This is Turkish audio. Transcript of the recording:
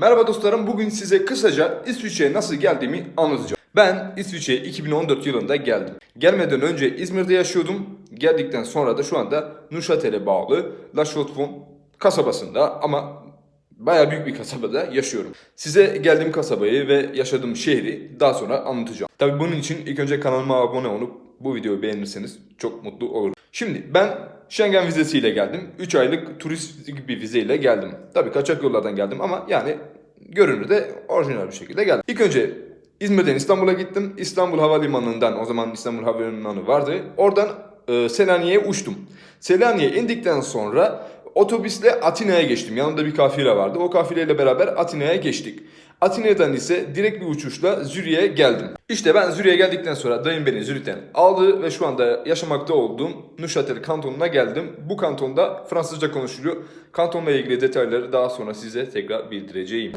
Merhaba dostlarım, bugün size kısaca İsviçre'ye nasıl geldiğimi anlatacağım. Ben İsviçre'ye 2014 yılında geldim. Gelmeden önce İzmir'de yaşıyordum. Geldikten sonra da şu anda Nuşatel'e bağlı La Chaux-de-Fonds kasabasında ama bayağı büyük bir kasabada yaşıyorum. Size geldiğim kasabayı ve yaşadığım şehri daha sonra anlatacağım. Tabii bunun için ilk önce kanalıma abone olup bu videoyu beğenirseniz çok mutlu olurum. Şimdi ben Schengen vizesiyle geldim. 3 aylık turist bir vizeyle geldim. Tabii kaçak yollardan geldim ama yani görünürde orijinal bir şekilde geldim. İlk önce İzmir'den İstanbul'a gittim. İstanbul Havalimanı'ndan o zaman İstanbul Havalimanı vardı. Oradan e, Selanik'e uçtum. Selanik'e indikten sonra otobüsle Atina'ya geçtim. Yanımda bir kafile vardı. O kafileyle beraber Atina'ya geçtik. Atina'dan ise direkt bir uçuşla Zürich'e geldim. İşte ben Zürich'e geldikten sonra dayım beni Zürich'ten aldı ve şu anda yaşamakta olduğum Neuchâtel kantonuna geldim. Bu kantonda Fransızca konuşuluyor. Kantonla ilgili detayları daha sonra size tekrar bildireceğim.